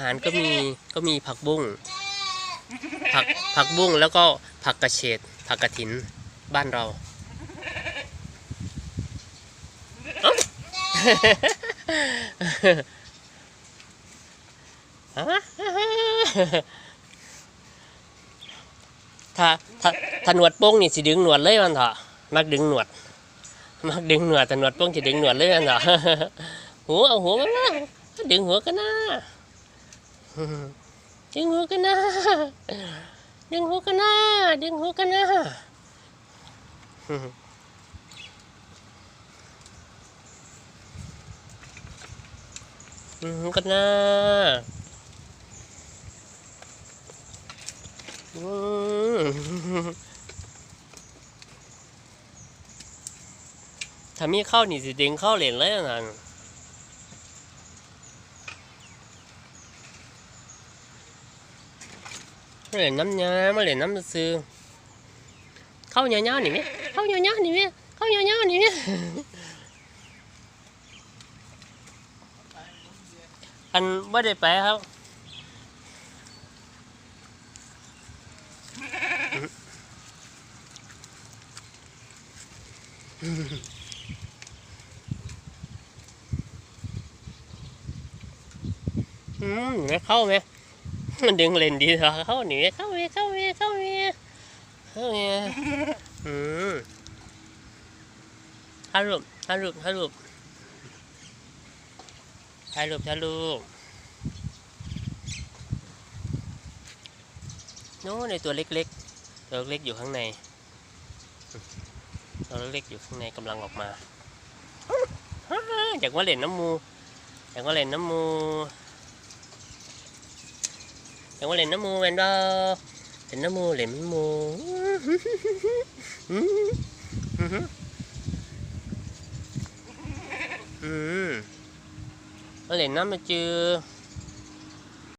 หารก็มีก็มีผักบุ้งผักผักบุ้งแล้วก็ผักกระเฉดผักกระถินบ้านเราเอ้าถ้าถ้าถ้าหนวดโป้งนี่สิดึงหนวดเลยมันเถอะมักดึงหนวด มักดึงหนวดแต่หนวดโป้งสิดึงหนวดเลยมันเถอะหัวเอาหัวมันมาดึงหัวกันนะ ดึงหัวกันหนะดึงหัวกันหนะดึงหัวกันหนะดึงหัวกันหนะอืมถ้ามีเข้านี่สิดึงเข้าเหรียญเลยนั่น มาเหรียญน้ำยามาเหรียญน้ำซื้อเข้าเงี้ยๆนี่ไห มันดึงเลนดีเถอะเข้าหนีเข้าเมีเข้าเมีเข้าเมีเข้าเมีอืมถ่ายรูปถ่ายรูปถ่ายรูปถ่ายรูปถ่ายรูปโน้ในตัวเล็กๆตัวเล็กอยู่ข้างในตัวเล็กอยู่ข้างในกำลังออกมาอยากว่าเล่นน้ำมูอยากว่าเล่นน้ำมู อยาว่าเล่นน้ำมูเวนบ่เล่นน้ำมูเล่นมูอืมมาเล่นน้ำมาจือ